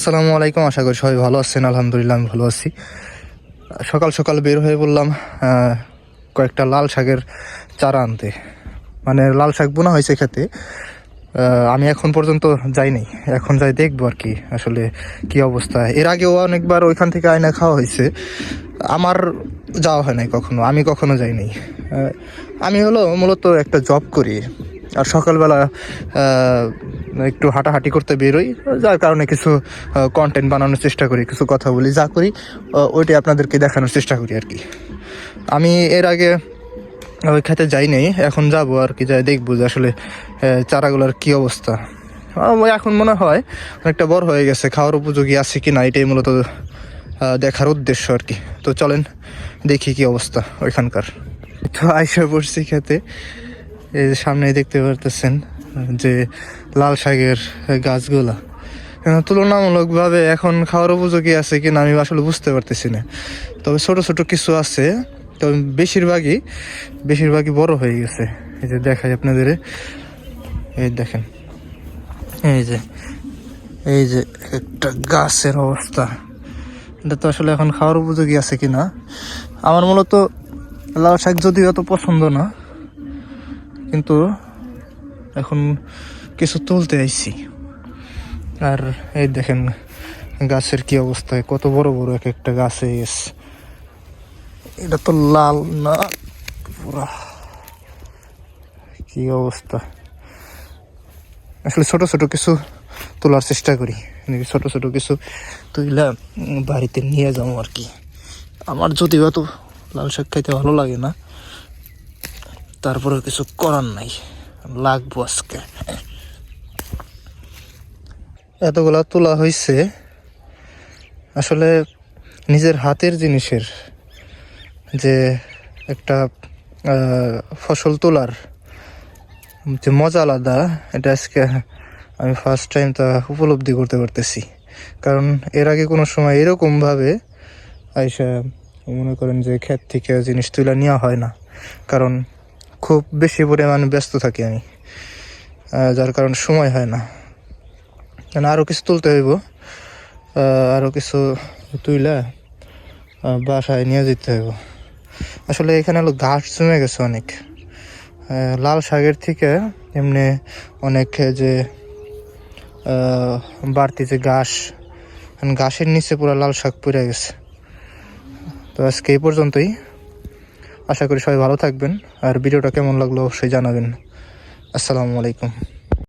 আসসালামু আলাইকুম, আশা করি সবাই ভালো আছেন, আলহামদুলিল্লাহ আমি ভালো আছি। সকাল সকাল বের হয়ে বললাম কয়েকটা লাল শাকের চারা আনতে। মানে লাল শাক বোনা হয়েছে খেতে আমি এখন পর্যন্ত যাইনি। এখন যাই দেখব আর কি, আসলে কি অবস্থা। এর আগেও অনেকবার ওইখান থেকে আয়না খাওয়া হয়েছে। আমার যাওয়া হয় নাই কখনো, আমি কখনো যাইনি। আমি হলো মূলত একটা জব করি। আর সকালবেলা একটু হাঁটাহাঁটি করতে বেরোই, যার কারণে কিছু কন্টেন্ট বানানোর চেষ্টা করি, কিছু কথা বলি, যা করি ওইটাই আপনাদেরকে দেখানোর চেষ্টা করি আর কি। আমি এর আগে ওই খেতে যাই নাই, এখন যাব আর কি, যাই দেখব যে আসলে চারাগুলোর কি অবস্থা। এখন মনে হয় অনেকটা বড় হয়ে গেছে, খাওয়ার উপযোগী আছে কি না, এটাই মূলত দেখার উদ্দেশ্য আর কি। তো চলেন দেখি কি অবস্থা ওইখানকার। তো আইসা পড়ছি খেতে, এই যে সামনেই দেখতে পারতেছেন যে লাল শাকের গাছগুলা। আহ, তুলনামূলকভাবে এখন খাওয়ার উপযোগী আছে কিনা আমি আসলে বুঝতে পারতেছি না। তবে ছোট ছোট কিছু আছে তবে বেশিরভাগই বেশিরভাগই বড় হয়ে গেছে। এই যে দেখাই আপনাদের। এই দেখেন। এই যে এই যে একটা গাছের অবস্থা। এটা তো আসলে এখন খাওয়ার উপযোগী আছে কিনা? আমার মূলত লাল শাক যদিও অত পছন্দ না কিন্তু এখন কিছু তুলতে আইছি। আর এই দেখেন গাছের কি অবস্থা, কত বড় বড় এক একটা গাছ এটা তো লাল না, পুরা। কি অবস্থা। আসলে ছোট ছোট কিছু তোলার চেষ্টা করি ছোট ছোট কিছু তুইলা বাড়িতে নিয়ে যাব আর কি। আমার যদিও তো লাল শাক খাইতে ভালো লাগে না তারপরে কিছু করার নাই। লাগবো আজকে। এতগুলা তোলা হয়েছে আসলে নিজের হাতের জিনিসের যে একটা ফসল তোলার যে মজা আলাদা, এটা আজকে আমি ফার্স্ট টাইম তা উপলব্ধি করতে পারতেছি। কারণ এর আগে কোনো সময় এরকমভাবে আইসা মনে করেন যে ক্ষেত থেকে জিনিস তুলে নেওয়া হয় না। কারণ খুব বেশি পরিমাণে ব্যস্ত থাকি আমি যার কারণ সময় হয় না। কেন আরও কিছু তুলতে হইব আরও কিছু তুইলা বাসায় নিয়ে যেতে হইব। আসলে এখানে হলো ঘাস জমে গেছে অনেক। লাল শাকের থেকে এমনি অনেক যে বাড়তি যে ঘাস ঘাসের নিচে পুরো লাল শাক পড়ে গেছে। তো আজকে এই পর্যন্তই। আশা করি সবাই ভালো থাকবেন। আর ভিডিওটা কেমন লাগল অবশ্যই জানাবেন। আসসালামু আলাইকুম।